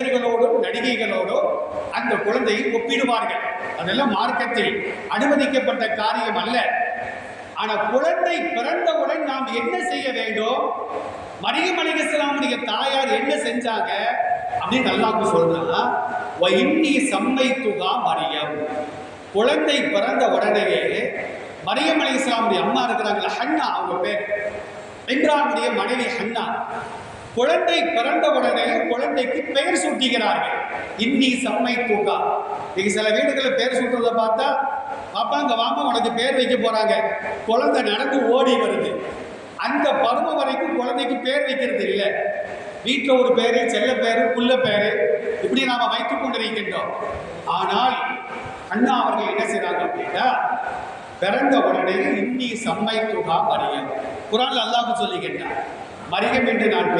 நடிகர்களோடோ நடிகைகளோடோ அந்த குழந்தையை ஒப்பிடுவார்கள். அதெல்லாம் மார்க்கத்தில் அனுமதிக்கப்பட்ட காரியம் அல்ல. ஆனால் குழந்தை பிறந்தவுடன் நாம் என்ன செய்ய வேண்டும்? மரியம் அலிகஸ்லாமுடைய தாயார் என்ன செஞ்சாங்க? அப்படின்னு அல்லாஹ் சொல்றா இன்னி சம்மை துகா மரியம். குழந்தை பிறந்த உடனேயே மரியம் அலிஸ்லாமுடைய அம்மா இருக்கிறாங்களா ஹன்னா அவங்க பேர். இம்ரானுடைய மனைவி ஹன்னா. குழந்தை பிறந்த உடனே குழந்தைக்கு பெயர் சூட்டுகிறார்கள். இன்னி சம்மை தூக்கா. இங்கே சில வீடுகளில் பெயர் சூட்டுறதை பார்த்தா பாப்பா அங்கே வாமா உனக்கு பேர் வைக்க போகிறாங்க குழந்தை நடந்து ஓடி வருது. அந்த பருவம் வரைக்கும் குழந்தைக்கு பேர் வைக்கிறது இல்லை. வீட்டில் ஒரு பேர் செல்ல பேர் புள்ள பேர் இப்படி நாம் வைத்துக் கொண்டிருக்கின்றோம். ஆனால் அண்ணா அவர்கள் என்ன செய்கிறாங்க அப்படின்னா பிறந்த உடனே இன்னி சம்மை துகா மரியம். குரான் அல்லாஹ் சொல்லுகின்றார் மரியம் என்று நான்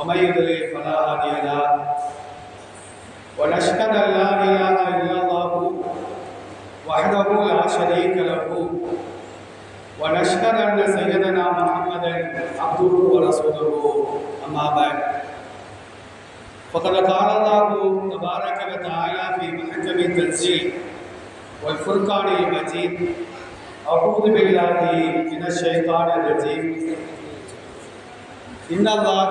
ومن يضلل فلا هادي له. ونشهد أن لا إله إلا الله وحده لا شريك له. ونشهد أن سيدنا محمدا عبده ورسوله. أما بعد فقد قال الله تبارك وتعالى في محكم التنزيل والفرقان المجيد أعوذ بالله من الشيطان الرجيم. إن الله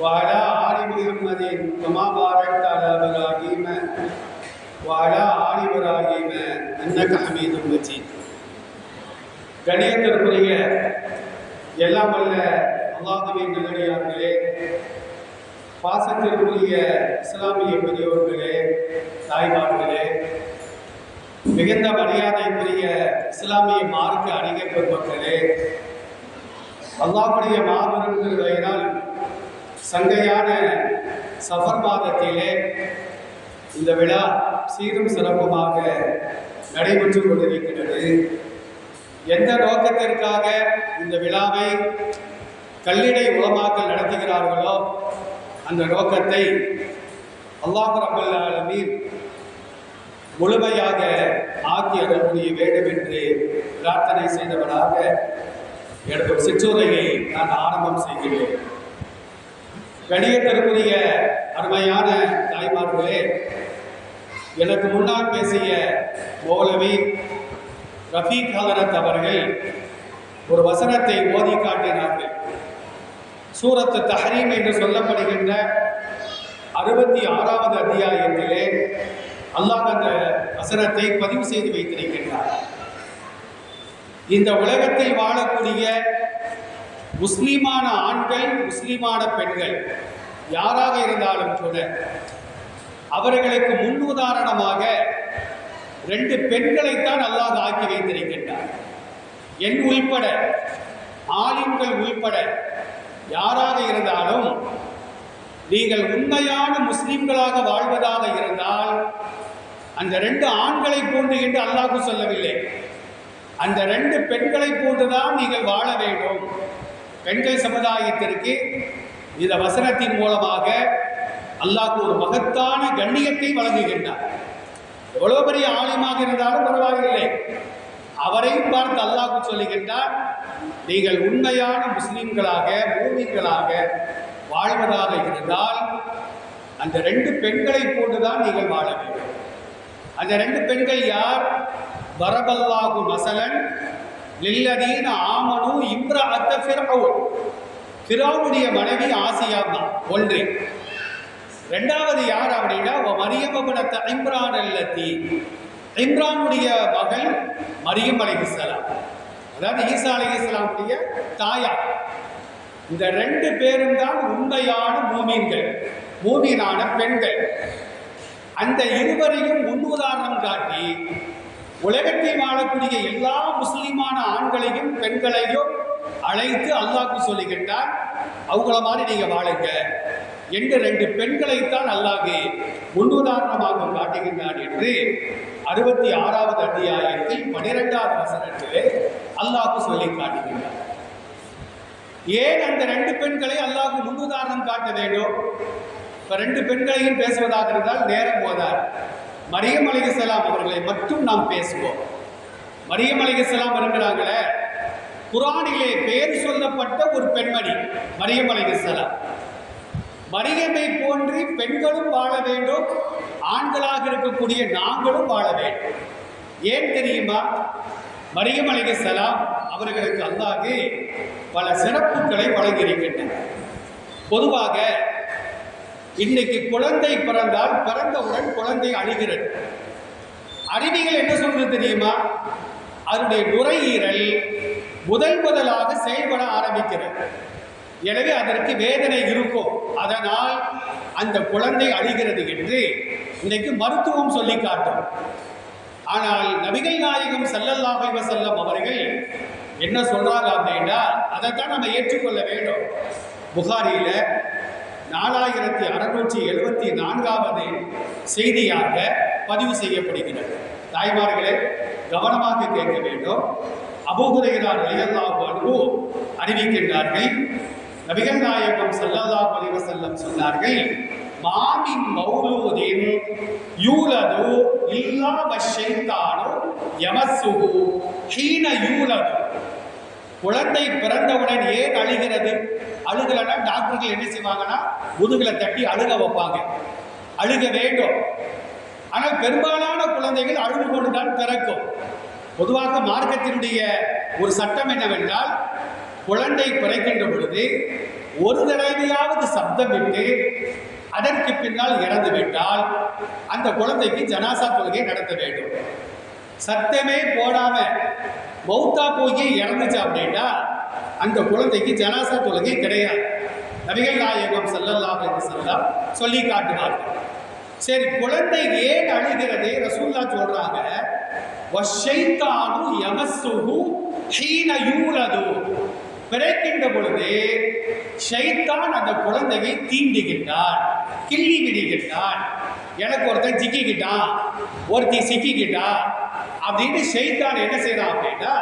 وعلى آل محمد كما باركت على إبراهيم وعلى آل إبراهيم إنك حميد مجيد கணியத்திற்குரிய எல்லாம் வல்ல அல்லாஹுவின் நல்லடியார்களே பாசத்திற்குரிய இஸ்லாமிய பெரியோர்களே தாய்மார்களே மிகுந்த மரியாதைக்குரிய இஸ்லாமிய மார்க்க அணிக பெருமக்களே அல்லாஹுடைய மாபெரும் திருவையினால் சங்கையான சஃபர் மாதத்திலே இந்த விழா சீரும் சிறப்புமாக நடைபெற்று கொண்டிருக்கிறது. எந்த நோக்கத்திற்காக இந்த விழாவை கல்லிடை உலமாக்கல் நடத்துகிறார்களோ அந்த நோக்கத்தை அல்லாஹ் ரபுல் முழுமையாக ஆக்கி அருள்புரிய வேண்டும் என்று பிரார்த்தனை செய்தவனாக எனது சிற்றுரையை நான் ஆரம்பம் செய்கிறேன். கணியத்திற்குரிய அருமையான தாய்மார்களே எனக்கு முன்னால் பேசிய மௌலவி ரஃபீக் ஹலரத் அவர்கள் ஒரு வசனத்தை ஓதி காட்டினார்கள். சூரத்து தஹரீம் என்று சொல்லப்படுகின்ற அறுபத்தி ஆறாவது அத்தியாயத்திலே அல்லாஹ் அந்த வசனத்தை பதிவு செய்து வைத்திருக்கின்றார். இந்த உலகத்தில் வாழக்கூடிய முஸ்லீமான ஆண்கள் முஸ்லீமான பெண்கள் யாராக இருந்தாலும் கூட அவர்களுக்கு முன்னுதாரணமாக ரெண்டு பெண்களைத்தான் அல்லாஹ் ஆக்கி வைத்திருக்கின்றார் என் உள்பட ஆலிம்கள் உள்பட யாராக இருந்தாலும் நீங்கள் உண்மையான முஸ்லிம்களாக வாழ்வதாக இருந்தால் அந்த ரெண்டு ஆண்களை போன்று என்று அல்லாஹ் சொல்லவில்லை. அந்த ரெண்டு பெண்களை போன்றுதான் நீங்கள் வாழ வேண்டும். பெண்கள் சமுதாயத்திற்கு இந்த வசனத்தின் மூலமாக அல்லாஹ் ஒரு மகத்தான கண்ணியத்தை வழங்குகின்றார். எவ்வளவு பெரிய ஆலயமாக இருந்தாலும் பரவாயில்லை. அவரையும் பார்த்து அல்லாஹ் சொல்லுகின்றார் நீங்கள் உண்மையான முஸ்லீம்களாக மூமின்களாக வாழ்வதாக இருந்தால் அந்த ரெண்டு பெண்களை போட்டுதான் நீங்கள் வாழ வேண்டும். அந்த ரெண்டு பெண்கள் யார்? வரபல்லாகு மசலன் லில்லதீன ஆமனு இம்ரஅத்த ஃபிரௌன் ஃபிரௌனுடைய மனைவி ஆசியா தான் ஒன்று. ரெண்டாவது யார் அப்படின்னா "வ மரியமபுனத்த இம்ரான் அல்லத்தி இம்ரானுடைய மகள் மரியம் அலிஹிஸ்லாம் அதாவது ஈசா அலிஹிஸ்லாமுடைய தாயார் இந்த ரெண்டு பேரும் தான் உண்மையான மூமீன்கள் மூமீனான பெண்கள். அந்த இருவரையும் முன்னுதாரணம் காட்டி உலகத்தில் வாழக்கூடிய எல்லா முஸ்லீமான ஆண்களையும் பெண்களையும் அழைத்து அல்லாஹ்க்கு சொல்லுகின்றார் அவங்கள மாதிரி நீங்கள் வாழுங்க. என்று ரெண்டு பெண்களைத்தான் அல்லாஹே முன்னுதாரணமாக காட்டுகின்றான் என்று அறுபத்தி ஆறாவது அத்தியாயத்தில் பனிரெண்டாவது வசனத்திலே அல்லாஹ்க்கு சொல்லி காட்டுகின்றார். ஏன் அந்த ரெண்டு பெண்களை அல்லாஹ் முன்னுதாரணம் காட்ட வேண்டும்? இப்போ ரெண்டு பெண்களையும் பேசுவதாக இருந்தால் நேரம் போதார் மரியம் அலைஹிஸ்ஸலாம் அவர்களை மட்டும் நாம் பேசுவோம். மரியம் அலைஹிஸ்ஸலாம் இருக்கிறாங்களே குரானிலே பெயர் சொல்லப்பட்ட ஒரு பெண்மணி மரியம் செலாம் மரியமை போன்று பெண்களும் வாழ வேண்டும் ஆண்களாக இருக்கக்கூடிய நாங்களும் வாழ வேண்டும். ஏன் தெரியுமா? மரியம் அலைஹிஸ்ஸலாம் அவர்களுக்கு அல்லாது பல சிறப்புகளை வழங்கியிருக்கின்றன பொதுவாக இன்னைக்கு குழந்தை பிறந்தால் பிறந்தவுடன் குழந்தை அழுகிறது அறிவிகள் என்ன சொல்றது தெரியுமா? அதனுடைய நுரையீரல் முதல் முதலாக செயல்பட ஆரம்பிக்கிறது. எனவே அதற்கு வேதனை இருக்கும். அதனால் அந்த குழந்தை அழுகிறது என்று இன்னைக்கு மருத்துவம் சொல்லி காட்டும். ஆனால் நபிகள் நாயகம் ஸல்லல்லாஹு செல்லம் அவர்கள் என்ன சொல்றாங்க அப்படின்னா அதைத்தான் நம்ம ஏற்றுக்கொள்ள வேண்டும். புகாரியில நாலாயிரத்தி அறுநூற்றி எழுபத்தி நான்காவது செய்தியாக பதிவு செய்யப்படுகிறது. தாய்மார்களே கவனமாக கேட்க வேண்டும். அபூஹுரைரார் ரலியல்லாஹு அன்ஹு அறிவிக்கின்றார்கள் நபிகள் நாயகம் சல்லல்லா பதிவு செல்லம் சொன்னார்கள் மாமின் மௌலூதின் யூலது இல்லா வஷைத்தானோ யமசுகு ஹீன யூலது. குழந்தை பிறந்தவுடன் ஏன் அழுகிறது? அழுகலைன்னா டாக்டர்கள் என்ன செய்வாங்கன்னா முதுகில் தட்டி அழுக வைப்பாங்க. அழுக வேண்டும். ஆனால் பெரும்பாலான குழந்தைகள் அழுது கொண்டுதான் பிறக்கும். பொதுவாக மார்க்கத்தினுடைய ஒரு சட்டம் என்னவென்றால் குழந்தை பிறக்கின்ற பொழுது ஒரு தடவையாவது சப்தமிட்டு அதற்கு பின்னால் இறந்து விட்டால் அந்த குழந்தைக்கு ஜனாசா தொழுகை நடத்த வேண்டும். சத்தமே போடாமல் மௌத்தா போய் இறந்துச்சு அப்படின்னா அந்த குழந்தைக்கு ஜனாசா தொழுகை கிடையாது. நபிகள் நாயகம் ஸல்லல்லாஹு என்று வஸல்லம் சொல்லி காட்டுவார்கள் சரி குழந்தை ஏன் அழுகிறது ரசூல்லா சொல்றாங்க வஷைத்தானு யமஸ்ஸுஹு ஹீன யூலது. பிறக்கின்ற பொழுது ஷைத்தான் அந்த குழந்தையை தீண்டுகின்றான் கிள்ளி விடுகின்றான். எனக்கு ஒருத்தன் சிக்கிக்கிட்டான் ஒருத்தி சிக்கிக்கிட்டா அப்படின்னு செய்தான் என்ன செய்யறான் அப்படின்னா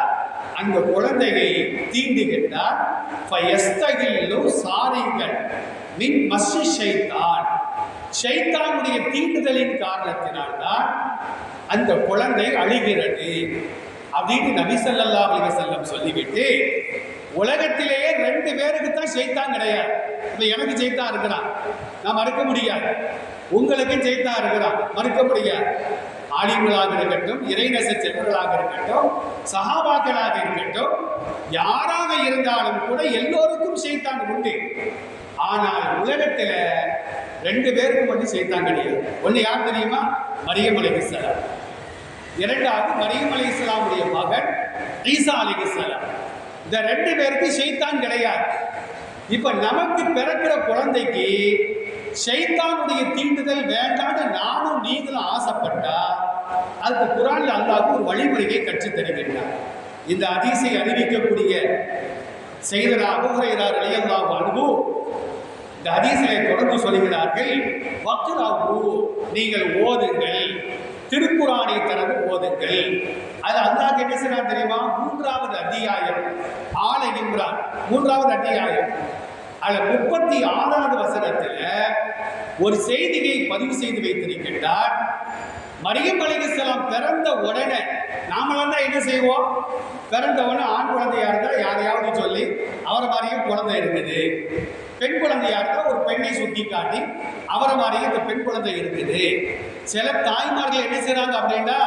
அந்த குழந்தையை தீண்டுகின்றார் ஃபயஸ்தகில்லு சாரிகள் மின் மசி செய்தான் ஷைத்தானுடைய தீண்டுதலின் காரணத்தினால்தான் அந்த குழந்தை அழுகிறது அப்படின்னு நபி சல்லா அலி வஸல்லம் சொல்லிவிட்டு உலகத்திலேயே ரெண்டு பேருக்கு தான் செய்தான் கிடையாது. இப்போ எனக்கு செய்தான் இருக்கிறான். நான் மறுக்க முடியாது. உங்களுக்கும் செய்தான் இருக்கிறான். மறுக்க முடியாது. ஆலிம்களாக இருக்கட்டும் இறைநச செல்வர்களாக இருக்கட்டும் சகாபாக்களாக இருக்கட்டும் யாராக இருந்தாலும் கூட எல்லோருக்கும் செய்தான் உண்டு. ஆனால் உலகத்தில் ரெண்டு பேருக்கும் மட்டும் செய்தான் கிடையாது. ஒன்று யார் தெரியுமா? மரியம் அலைஹிஸ்ஸலாம் இரண்டாவது மரியம் அலைஹிஸ்ஸலாமுடைய மகன் ஈசா அலைஹிஸ்ஸலாம் இந்த ரெண்டு பேருக்கு செய்தான் கிடையாது. இப்போ நமக்கு பிறக்கிற குழந்தைக்கு ஷைத்தானுடைய தீண்டுதல் வேண்டான்னு நானும் நீங்களும் ஆசைப்பட்டா அதுக்கு குரான் அல்லாவுக்கு ஒரு வழிமுறையை கற்றுத் தருகின்றார். இந்த அதிசை அறிவிக்கக்கூடிய செய்தனா அபுஹரையரார் அலியல்லாஹு அன்ஹு இந்த அதிசயை தொடர்ந்து சொல்கிறார்கள் வக்ராவு நீங்கள் ஓதுங்கள் திருக்குறானை தனது ஓதுங்கள். அது அல்லாஹ் என்ன செய்யறான் தெரியுமா? மூன்றாவது அத்தியாயம் ஆலை நிம்ரான் மூன்றாவது அத்தியாயம். அதில் முப்பத்தி ஆறாவது வசனத்துல ஒரு செய்தியை பதிவு செய்து வைத்திருக்கின்றார். மரியம் அலைஹிஸ்ஸலாம் பிறந்த உடனே நாமெல்லாம் தான் என்ன செய்வோம்? பிறந்த உடனே ஆண் குழந்தையா இருந்தா யாரையாவது சொல்லி அவரை மாதிரியும் குழந்தை இருக்குது. பெண் குழந்தையா இருந்தா ஒரு பெண்ணை சுட்டி காட்டி அவரை மாதிரியும் இந்த பெண் குழந்தை இருக்குது. சில தாய்மார்கள் என்ன செய்றாங்க அப்படின்னா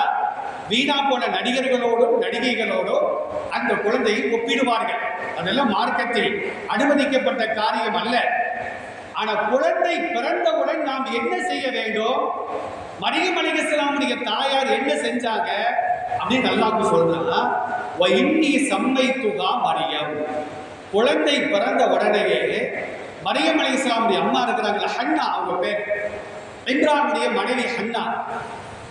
வீணா போன நடிகர்களோடும் நடிகைகளோடும் அந்த குழந்தையை ஒப்பிடுவார்கள். அதெல்லாம் மார்க்கத்தில் அனுமதிக்கப்பட்ட காரியம் அல்ல. ஆனால் குழந்தை பிறந்தவுடன் நாம் என்ன செய்ய வேண்டும்? மரியம் அலிகஸ்லாமுடைய தாயார் என்ன செஞ்சாங்க? அப்படின்னு அல்லாஹ் சொல்றா இன்னி சம்மை துகா மரியம். குழந்தை பிறந்த உடனேயே மரியம் அலிகஸ்லாமுடைய அம்மா இருக்கிறாங்களா ஹன்னா அவங்க பேர். இம்ரானுடைய மனைவி ஹன்னா.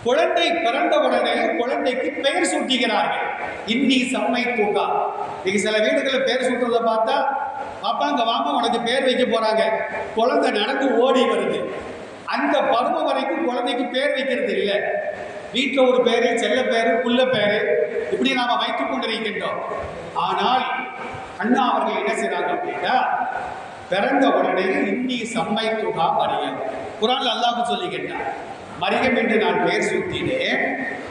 குழந்தை பிறந்த உடனே குழந்தைக்கு பெயர் சூட்டுகிறார்கள். இன்னி சம்மை தூக்கா. நீங்க சில வீடுகளில் பேர் சூட்டுறத பார்த்தா பாப்பா அங்க வாமா உனக்கு பேர் வைக்க போறாங்க. குழந்தை நடந்து ஓடி வருது. அந்த பருவம் வரைக்கும் குழந்தைக்கு பேர் வைக்கிறது இல்லை. வீட்டில் ஒரு பேரு செல்ல பேரு புள்ள பேரு இப்படி நாம வைத்துக் கொண்டிருக்கின்றோம். ஆனால் அண்ணா அவர்கள் என்ன செய்கிறாங்க அப்படின்னா பிறந்த உடனே இன்னி சம்மை துகா மரியம் குரான் அல்லாஹ் சொல்லிக்கிட்டான் மரியம் என்று நான் பெயர் சூட்டினேன்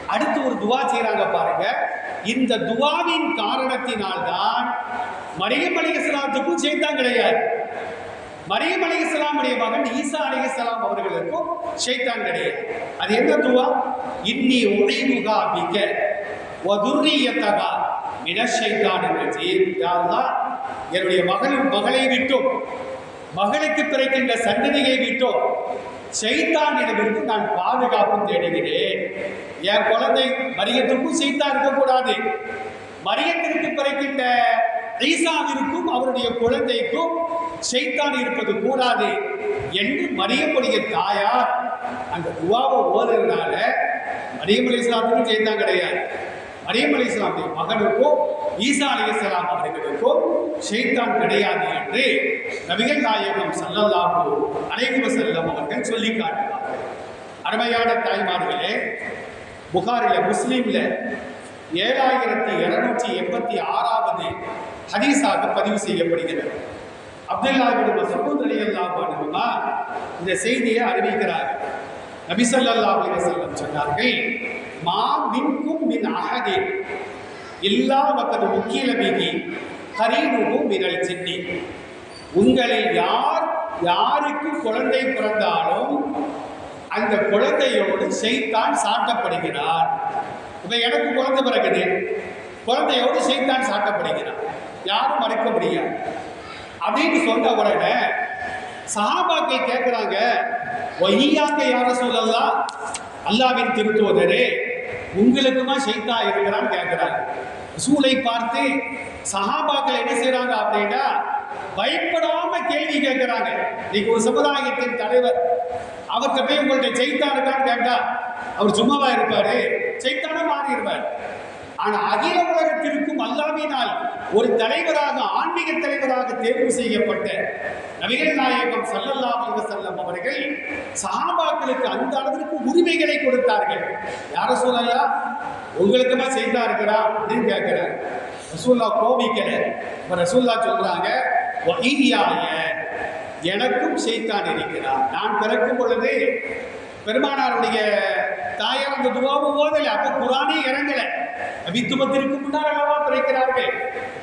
அடுத்து ஒரு துவா செய்கிறாங்க பாருங்க. இந்த துவாவின் காரணத்தினால்தான் மரியம் அலிகஸ்லாத்துக்கும் சேர்த்தான் கிடையாது. மரியம் அலிகஸ்லாமுடைய மகன் ஈசா அலிகஸ்லாம் அவர்களுக்கும் ஷைத்தான் கிடையாது. அது என்ன துவா? இன்னி உடைமுகா மிக வதுர்ரியத்தகா மினஷைத்தான் என்று என்னுடைய மகள் மகளை விட்டும். மகளுக்கு பிறக்கின்ற சந்ததியை விட்டோ செய்தானிடமிருந்து நான் பாதுகாப்பும் தேடுகிறேன். என் குழந்தை மரியத்துக்கும் செய்தா இருக்கக்கூடாது. மரியத்திற்கு பிறக்கின்ற ஈசாவிற்கும் அவருடைய குழந்தைக்கும் செய்தான் இருப்பது கூடாது என்று மரியமுடைய தாயார் அந்த துவாவை ஓதுறதுனால மரியமலை சாத்துக்கும் செய்தான் கிடையாது. மரியம் அலி இஸ்லாமுடைய மகனுக்கும் ஈசா அலி இஸ்லாம் அவர்களுக்கும் ஷெய்தான் கிடையாது என்று நபிகள் நாயகம் சல்லல்லாஹு அலைகுவ செல்லம் அவர்கள் சொல்லி காட்டுவார்கள். அருமையான தாய்மார்களே புகாரில முஸ்லீம்ல ஏழாயிரத்தி இருநூற்றி எண்பத்தி ஆறாவது ஹதீஸாக பதிவு செய்யப்படுகிறது. அப்துல்லா பின் மசூத் ரலியல்லாஹு இந்த செய்தியை அறிவிக்கிறார் நபி அலி அலைஹி சொன்னார்கள் மா மின்கும் மின் அகதே. இல்லா வக்கது முக்கிய மீதி கரீனுகு மினல் சின்னி. உங்களில் யார் யாருக்கு குழந்தை பிறந்தாலும் அந்த குழந்தையோடு செய்தான் சாட்டப்படுகிறார். இப்போ எனக்கு குழந்தை பிறகுது குழந்தையோடு செய்தான் சாட்டப்படுகிறார். யாரும் மறைக்க முடியாது. அப்படின்னு சொன்ன உடனே சஹாபாக்கள் கேட்குறாங்க ஒய்யாக்க யார சொல்லலாம் அல்லாவின் திருத்துவதரே உங்களுக்குமா ஷைத்தா இருக்கிறான்னு கேட்குறாங்க ரசூலை பார்த்து சஹாபாக்கள் என்ன செய்யறாங்க அப்படின்னா பயப்படாம கேள்வி கேட்குறாங்க நீங்க ஒரு சமுதாயத்தின் தலைவர் அவர்கிட்ட போய் உங்கள்ட்ட செய்தா இருக்கான்னு கேட்டா அவர் சும்மாவா இருப்பாரு? செய்தானா மாறிடுவார். ஆனா அகில உலகத்திற்கும் அல்லாவினால் ஒரு தலைவராக ஆன்மீக தலைவராக தேர்வு செய்யப்பட்ட நபிகள் நாயகம் ஸல்லல்லாஹு அலைஹி வஸல்லம் அவர்கள் சஹாபாக்களுக்கு அந்த அளவிற்கு உரிமைகளை கொடுத்தார்கள். யார சொல்லலாம் உங்களுக்குமா செய்தா இருக்கிறா? அப்படின்னு கேட்கிறார். ரசூல்லா கோபிக்கல. இப்ப ரசூல்லா சொல்றாங்க "வஹீயாய, எனக்கும் செய்தான் இருக்கிறார் நான் பிறக்கும் பொழுது பெருமானாருடைய தாயார் அந்த துவாவை ஓதலை அப்ப குரானே இறங்கல. நபித்துவத்திற்கு முன்னால் அல்லவா பிறக்கிறார்கள்.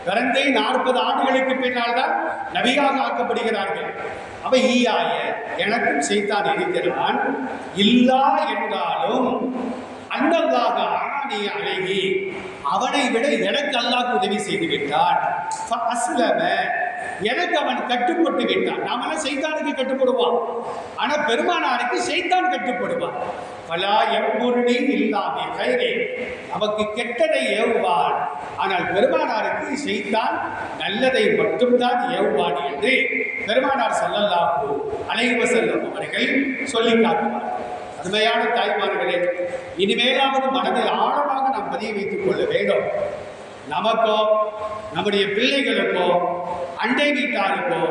பிறந்தே நாற்பது ஆண்டுகளுக்கு பின்னால் தான் நபியாக ஆக்கப்படுகிறார்கள். அவ ஈயாய எனக்கும் செய்தான் இருக்கிறான் இல்லா என்றாலும் அன்னல்லாக ஆணி அழகி அவனை விட எனக்கு அல்லாஹ் உதவி செய்து விட்டான் அஸ்லம எனக்கு அவன் கட்டுப்பட்டு விட்டான். நாமெல்லாம் செய்தானுக்கு கட்டுப்படுவான் ஆனா பெருமானாருக்கு செய்தான் கட்டுப்படுவான். பலா எம்பொருளே இல்லாமே கயிறே அவக்கு கெட்டதை ஏவுவான் ஆனால் பெருமானாருக்கு செய்தான் நல்லதை மட்டும்தான் ஏவுவான் என்று பெருமானார் ஸல்லல்லாஹு அலைஹி செல்லும் அவர்கள் சொல்லி காட்டுவார். அருமையான தாய்மார்களே இனிமேலாவது மனதில் ஆழமாக நாம் பதிய வைத்துக் கொள்ள வேண்டும். நமக்கோ நம்முடைய பிள்ளைகளுக்கோ அண்டை வீட்டாருக்கோ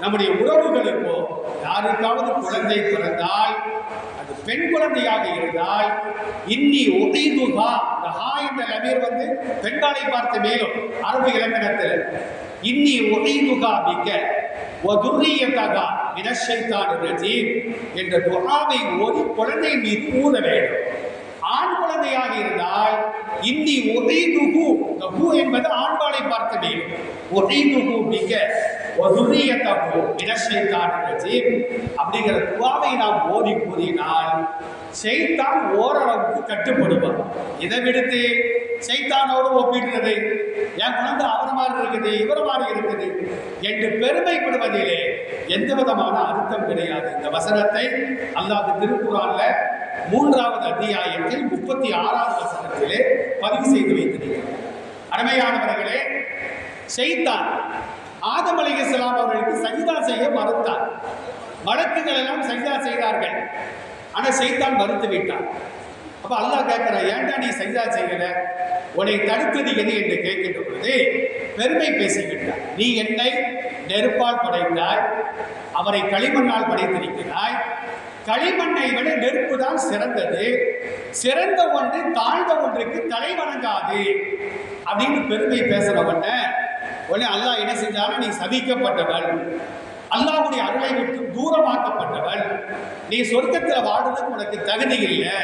நம்முடைய உறவுகளுக்கோ யாருக்காவது குழந்தை பிறந்தால் அது பெண் குழந்தையாக இருந்தால் இன்னி உதைதுகா இந்த ஹா என்ற லமீர் வந்து பெண்பாலை பார்த்து மேலும் அரபு இலக்கணத்தில் இன்னி உதைதுகா மிக்க ஒதுரியத்தகா மினஷைத்தான் ரஜீம் என்ற துகாவை ஒரு குழந்தை மீது ஊத வேண்டும். ஆண் குழந்தையாக இருந்தால் இன்னி உதைதுகு இந்த ஹூ என்பது ஆண்பாலை பார்க்க வேண்டும் உதைதுகு மிக ஒதுரியத்தகு மினஷைத்தான் ரஜீம் அப்படிங்கிற துவாவை நாம் ஓதி கூறினால் செய்தான் ஓரளவுக்கு கட்டுப்படுவார் இதை விடுத்து செய்தானோடு ஒப்பிடுறது என் குழந்தை அவரை மாதிரி இருக்குது இவரை மாதிரி இருக்குது என்று பெருமைப்படுவதிலே எந்த விதமான அர்த்தம் கிடையாது. இந்த வசனத்தை அல்லாது திருக்குறான்ல மூன்றாவது அத்தியாயத்தில் முப்பத்தி ஆறாவது வசனத்திலே பதிவு செய்து வைத்திருக்கிறார் அருமையானவர்களே செய்தான் ஆதம் அலைஹிஸ்ஸலாம் அவர்களுக்கு சஜிதா செய்ய மறுத்தார். வழக்குகள் எல்லாம் சஜிதா செய்தார்கள். ஆனால் செய்தான் மறுத்து விட்டான். அப்போ அல்லாஹ் கேட்கிறான் ஏன்டா நீ சஜிதா செய்கிற உன்னை தடுத்தது எது என்று கேட்கின்ற பொழுது பெருமை பேசிவிட்டார் நீ என்னை நெருப்பால் படைத்தாய் அவரை களிமண்ணால் படைத்திருக்கிறாய் களிமண்ணை விட நெருப்பு தான் சிறந்தது. சிறந்த ஒன்று தாழ்ந்த ஒன்றுக்கு தலை வணங்காது அப்படின்னு பெருமை பேசுறவன உடனே அல்லாஹ் என்ன செஞ்சாலும் நீ சதிக்கப்பட்டவள் அல்லாஹ்வுடைய அருளை விட்டு தூரமாக்கப்பட்டவள். நீ சொர்க்கத்தில் வாழ்றதுக்கு உனக்கு தகுதி இல்லை.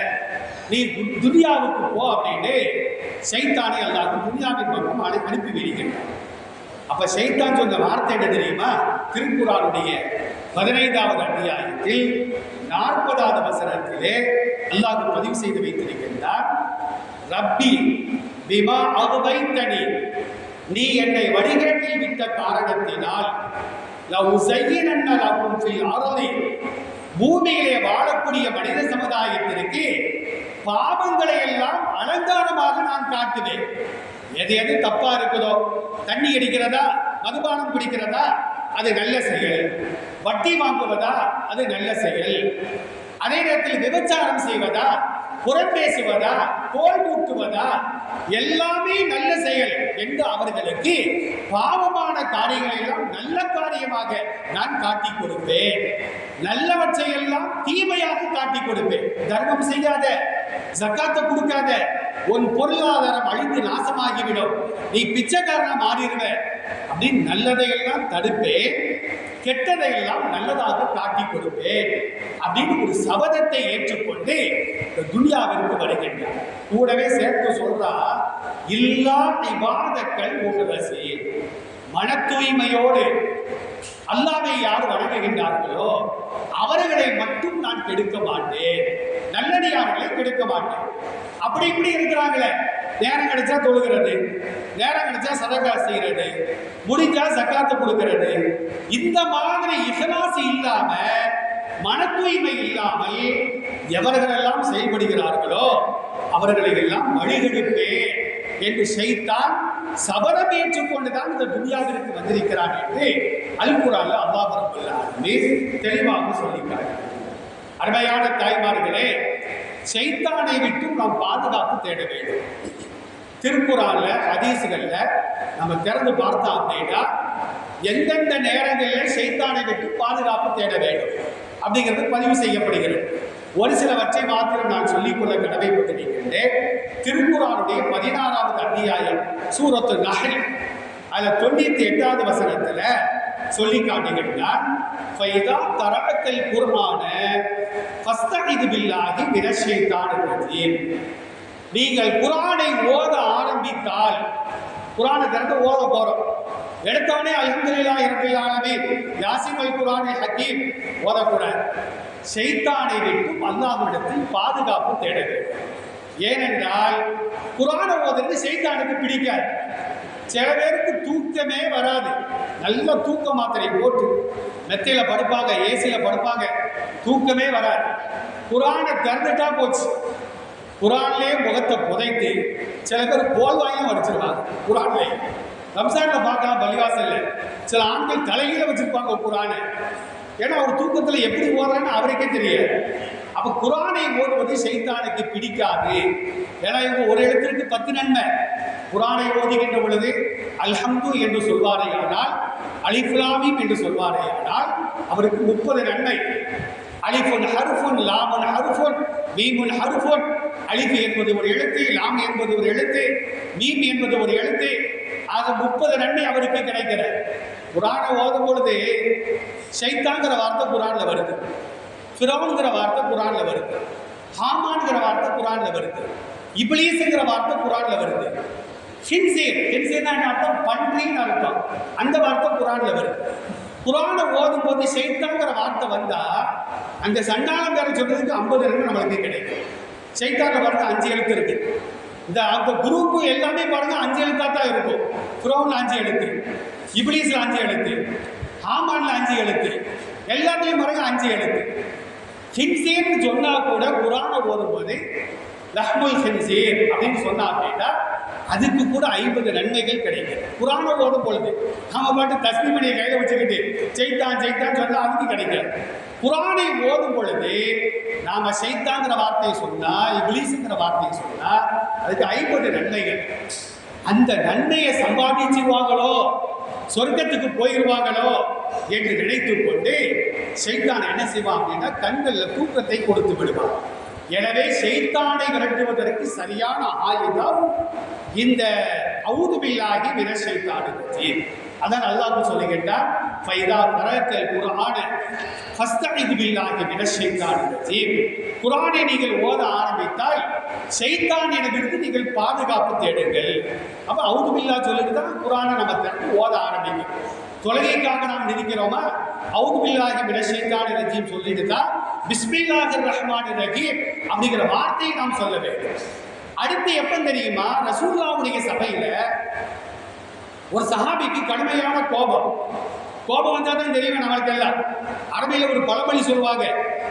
நீ துனியாவுக்கு போ அப்படின்னு சைத்தானை அல்லாஹ் துனியாவின் பக்கம் அனுப்பி வைக்கின்றான் அப்ப சைத்தான் சொன்ன வார்த்தை என்ன தெரியுமா? திருக்குறானுடைய பதினைந்தாவது அத்தியாயத்தில் நாற்பதாவது வசனத்திலே அல்லாஹ் பதிவு செய்து வைத்திருக்கின்றார் ரப்பி விமா அவுதைத்தனி நீ என்னை வடிகட்டில் விட்ட காரணத்தினால் லவ் செய்யினன்ன லகும் பூமியிலே வாழக்கூடிய மனித சமுதாயத்திற்கு பாவங்களை எல்லாம் அலங்காரமாக நான் காட்டுவேன் எது எது தப்பா இருக்குதோ தண்ணி அடிக்கிறதா மதுபானம் குடிக்கிறதா அது நல்ல செயல். வட்டி வாங்குவதா அது நல்ல செயல். அதே நேரத்தில் விபச்சாரம் செய்வதா புறம் பேசுவதா கோல் மூட்டுவதா எல்லாமே நல்ல செயல் என்று அவர்களுக்கு பாவமான காரியங்களை எல்லாம் நல்ல காரியமாக நான் காட்டிக் கொடுப்பேன். நல்லவற்றை எல்லாம் தீமையாக காட்டிக் கொடுப்பேன். தர்மம் செய்யாத ஜக்காத்தை கொடுக்காத உன் பொருளாதாரம் அழிந்து நாசமாகிவிடும். நீ பிச்சைக்காரனா மாறிடுவேன் அப்படின்னு நல்லதையெல்லாம் தடுப்பேன் கெட்டதையெல்லாம் நல்லதாக காட்டி கொடுப்பேன் அப்படின்னு ஒரு சபதத்தை ஏற்றுக்கொண்டு இந்த துனியாவிற்கு வருகின்றார். கூடவே சேர்த்து சொல்றா இல்லா இபாதக்கள் முகவசி மன தூய்மையோடு அல்லாவை யார் வணங்குகின்றார்களோ அவர்களை மட்டும் நான் கெடுக்க மாட்டேன். நல்லடியார்களை கெடுக்க மாட்டேன். அப்படி இப்படி இருக்கிறாங்களே. நேரம் கிடைச்சா தொழுகிறது. நேரம் கிடைச்சா சதகா செய்கிறது. முடிஞ்சா சக்காத்து கொடுக்கிறது. இந்த மாதிரி இகலாசு இல்லாம மன தூய்மை இல்லாமல் எவர்களெல்லாம் செயல்படுகிறார்களோ அவர்களை எல்லாம் வழிகெடுப்பேன். என்று செய்தான் சபரம் ஏற்றுக்கொண்டுதான் இந்த துனியாவிற்கு வந்திருக்கிறான் என்று அல்குரால அல்லாஹ் ரப்பல் தெளிவாக சொல்லியிருக்கிறார். அருமையான தாய்மார்களே சைத்தானை விட்டு நாம் பாதுகாப்பு தேட வேண்டும். திருக்குறான்ல ஹதீஸுகள்ல நம்ம திறந்து பார்த்தோம் அப்படின்னா எந்தெந்த நேரங்களில் சைத்தானை விட்டு பாதுகாப்பு தேட வேண்டும் அப்படிங்கிறது பதிவு செய்யப்படுகிறது. ஒரு சிலவற்றை மாத்திரம் நான் சொல்லிக்கொள்ள கடமைப்பட்டிருக்கின்றேன். திருக்குறானுடைய பதினாறாவது அத்தியாயம் சூரத்து நகை அதில் தொண்ணூத்தி எட்டாவது வசனத்துல சொல்லி காட்டுகின்றார் ஃபைதா தரக்கல் குர்ஆன ஃபஸ்தஇது பில்லாஹி மினஷ் ரஜீம். நீங்கள் குரானை ஓத ஆரம்பித்தால் குரானை திறந்து ஓத போறோம். எடுத்தவனே அல்ஹம்துலில்லாஹி ரப்பில் யாசிமல் குரானை ஹக்கீம் ஓதக்கூடாது. செய்தானை விட்டும் அல்லாஹ்விடத்தில் பாதுகாப்பு தேட ஏனென்றால் குரானை ஓதுறது செய்தானுக்கு பிடிக்காது. சில பேருக்கு தூக்கமே வராது. நல்ல தூக்க மாத்திரை போட்டு மெத்தையில் படுப்பாங்க ஏசியில் படுப்பாங்க தூக்கமே வராது. குரானை திறந்துட்டா போச்சு. குரான்லேயே முகத்தை புதைத்து சில பேர் கோல்வாயும் வடிச்சிருவாங்க குரான்லேயே. ரம்சான்ல பார்க்கலாம் பள்ளிவாசல்ல. சில ஆண்கள் தலையில வச்சிருப்பாங்க குரானை. ஏன்னா அவர் தூக்கத்தில் எப்படி ஓடுறான்னு அவருக்கே தெரியாது. அப்போ குரானை ஓதுவது செய்தானுக்கு பிடிக்காது. ஏன்னா இவங்க ஒரு எழுத்திற்கு பத்து நன்மை. குரானை ஓதுகின்ற பொழுது அல்ஹம்து என்று சொல்வாரே ஆனால் அலிஃபுலாமீம் என்று சொல்வாரே ஆனால் அவருக்கு முப்பது நன்மை. அலிஃபுன் ஹருஃபுன் லாமுன் ஹருஃபுன் மீமுன் ஹருஃபுன். அலிஃபு என்பது ஒரு எழுத்து லாம் என்பது ஒரு எழுத்து மீம் என்பது ஒரு எழுத்து. ஆக முப்பது நன்மை அவருக்கு கிடைக்கிறது குரானை ஓதும் பொழுது ஷைத்தாங்கிற வார்த்தை குரானில் வருது. ஃபிரோனுங்கிற வார்த்தை குரானில் வருது. ஹாமான்கிற வார்த்தை குரானில் வருது. இப்லீஸ்ங்கிற வார்த்தை குரானில் வருது. ஹின்சேர் ஹின்சேர்னா என்ன அர்த்தம்? பன்றின்னு அர்த்தம். அந்த வார்த்தை குரானில் வருது. குரானை ஓதும் போது சைத்தாங்கிற வார்த்தை வந்தால் அந்த சண்டாளம் சொல்றதுக்கு ஐம்பது எழுத்து நம்மளுக்கு கிடைக்கும். சைத்தாங்கிற வார்த்தை அஞ்சு எழுத்து இருக்குது இந்த அந்த குரூப் எல்லாமே பாருங்க அஞ்சு எழுத்தா தான் இருக்கும். குரோன்ல அஞ்சு எழுத்து இப்ளீஸ்ல அஞ்சு எழுத்து ஆமானில் அஞ்சு எழுத்து எல்லாத்துலேயும் பாருங்க அஞ்சு எழுத்து. ஹின்சேர்னு சொன்னா கூட குரானை ஓதும்போது லஹ்முல் ஹின்சேர் அப்படின்னு சொன்னா அப்படின்னா அதுக்கு கூட ஐம்பது நன்மைகள் கிடைக்கும். குரானை ஓதும் பொழுது நாம பாட்டு தஸ்மிமணியை கையில வச்சுக்கிட்டு செய்தான் செய்தான் சொன்னா அதுக்கு கிடைக்கும் குரானை ஓதும் பொழுது நாம செய்தாங்கிற வார்த்தையை சொன்னா இங்கிலீஷுங்கிற வார்த்தையை சொன்னா அதுக்கு ஐம்பது நன்மைகள். அந்த நன்மையை சம்பாதிச்சுவாங்களோ சொர்க்கத்துக்கு போயிடுவாங்களோ என்று நினைத்து கொண்டு செய்தான் என்ன செய்வான் அப்படின்னா கண்களில் தூக்கத்தை கொடுத்து விடுவான். எனவே செய்தானை விரட்டுவதற்கு சரியான ஆயுதம் இந்த அவுதுபில்லாகி விர செய்தானுக்கு அதான் அல்லாஹ் சொல்லுகின்றார் ஃபைதா கரத்தல் குர்ஆன ஃபஸ்தஇது பில்லாகி மினஷ் ஷைத்தானிர் குரானை நீங்கள் ஓத ஆரம்பித்தால் ஷைத்தானிடமிருந்து நீங்கள் பாதுகாப்பு தேடுங்கள். அப்ப அவுதுமில்லா சொல்லிட்டு தான் குரானை நம்ம தட்டு ஓத ஆரம்பிக்கும். தொழுகைக்காக நாம் நிற்கிறோமா அவுது விட செய்தான் ரஜீம் சொல்லிட்டு தான் பிஸ்மில்லாஹி ரஹ்மான் ரஹீம் அப்படிங்கிற வார்த்தையை நாம் சொல்ல வேண்டும். அடுத்து எப்போ தெரியுமா? ரசூல்லாவுடைய சபையில் ஒரு சஹாபிக்கு கடுமையான கோபம். கோபம் வந்தா தான் தெரியும் நம்மளுக்கு எல்லாம் அரபியில் ஒரு பழமொழி சொல்லுவாங்க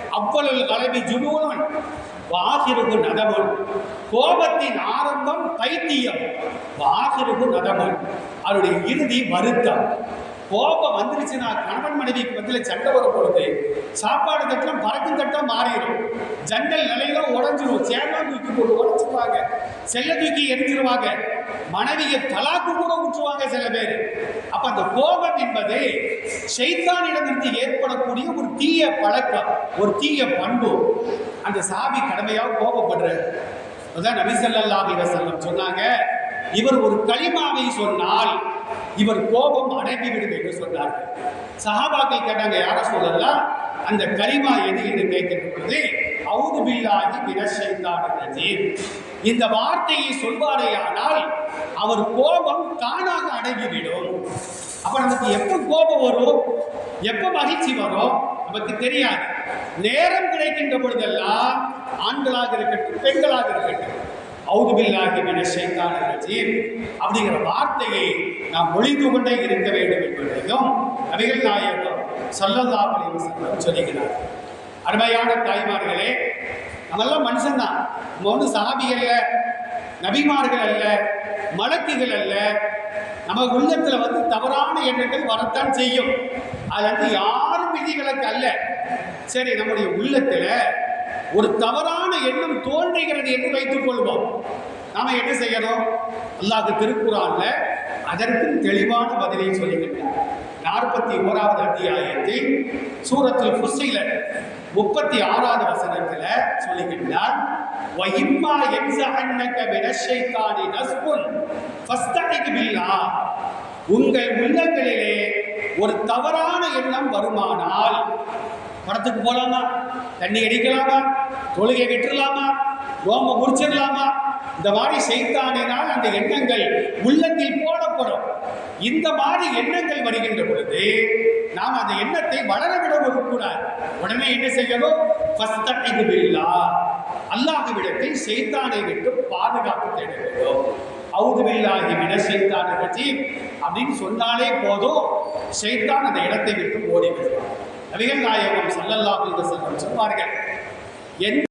அவ்வளவு கலவி ஜுனூனன் வாசிருகு நதமன். கோபத்தின் ஆரம்பம் பைத்தியம் வாசிருகு நதமன். அவருடைய இறுதி வருத்தம். கோபம் வந்துருச்சுன்னா கணவன் மனைவிக்கு மத்தியில் சண்டை வர பொழுது சாப்பாடு தட்டம் பறக்கும் தட்டம் மாறிடும். ஜன்னல் நிலையில உடஞ்சிரும். சேர்லாம் தூக்கி போட்டு உடச்சிருவாங்க. செல்ல தூக்கி எரிஞ்சிருவாங்க. மனைவியை தலாக்கு கூட ஊற்றுவாங்க சில பேர். அப்ப அந்த கோபம் என்பது சைத்தானிடமிருந்து ஏற்படக்கூடிய ஒரு தீய பழக்கம் ஒரு தீய பண்பு. அந்த சாபி கடமையாக கோபப்படுறார் அதான் நபி ஸல்லல்லாஹு சொன்னாங்க. இவர் ஒரு களிமாவை சொன்னால் இவர் கோபம் அடங்கிவிடும் என்று சொன்னார்கள். சஹாபாக்கள் கேட்டாங்க யார சொல்லலாம் அந்த கரிமா எது என்று கேட்கப்பட்டது பொழுது அவுது பில்லாகி மினஷ் இந்த வார்த்தையை சொல்வாரேயானால் அவர் கோபம் தானாக அடங்கிவிடும். அப்ப நமக்கு எப்போ கோபம் வரும்? எப்போ மகிழ்ச்சி வரும்? நமக்கு தெரியாது. நேரம் கிடைக்கின்ற பொழுதெல்லாம் ஆண்களாக இருக்கட்டும் பெண்களாக இருக்கட்டும் அவுதுபில்லாகி பில்லாஹி மினஷ் ரஜீம் அப்படிங்கிற வார்த்தையை நாம் ஒழித்து கொண்டே இருக்க வேண்டும் என்பதையும் நபிகள் நாயகம் ஸல்லல்லாஹு அலைஹி வஸல்லம் சொல்லுகிறார் அருமையான தாய்மார்களே நம்மெல்லாம் மனுஷன்தான் நம்ம வந்து சாபி அல்ல நபிமார்கள் அல்ல மலக்குகள் அல்ல. நம்ம உள்ளத்தில் வந்து தவறான எண்ணங்கள் வரத்தான் செய்யும். அது வந்து யாரும் விதிவிலக்கு அல்ல. சரி நம்முடைய உள்ளத்தில் ஒரு தவறான எண்ணம் தோன்றுகிறது என்று வைத்துக் கொள்வோம். நாம என்ன செய்யணும்? அல்லாஹ் திருக்குறான்ல அதற்கும் தெளிவான பதிலை சொல்லுகின்றார் நாற்பத்தி ஓராவது அத்தியாயத்தில் சூரத்தில் ஃபுஸ்ஸில முப்பத்தி ஆறாவது வசனத்துல சொல்லுகின்றார் வயிம்மா என்சஹன்னக மினஷைத்தானி நஸ்புன் ஃபஸ்தஇத் பில்லாஹ் உங்கள் உள்ளங்களிலே ஒரு தவறான எண்ணம் வருமானால் படத்துக்கு போகலாமா தண்ணி அடிக்கலாமா? தொழுகை விட்டுறலாமா? ரோம முடிச்சிடலாமா? இந்த மாதிரி செய்தானினால் அந்த எண்ணங்கள் உள்ளத்தில் போடப்படும். இந்த மாதிரி எண்ணங்கள் வருகின்ற பொழுது நாம் அந்த எண்ணத்தை வளர விட கூடாது. உடனே என்ன செய்யணும்? ஃபஸ்தஇது பில்லாஹ் செய்தானை விட்டு பாதுகாப்பு தேட வேண்டும். அவுதுவில்லாகி விட மின செய்தான் ரஜீம் அப்படின்னு சொன்னாலே போதும். செய்தான் அந்த இடத்தை விட்டு ஓடிவிடுவார் நபிகள் நாயகம் ஸல்லல்லாஹு அலைஹி வஸல்லம் சொன்னார்கள் எந்த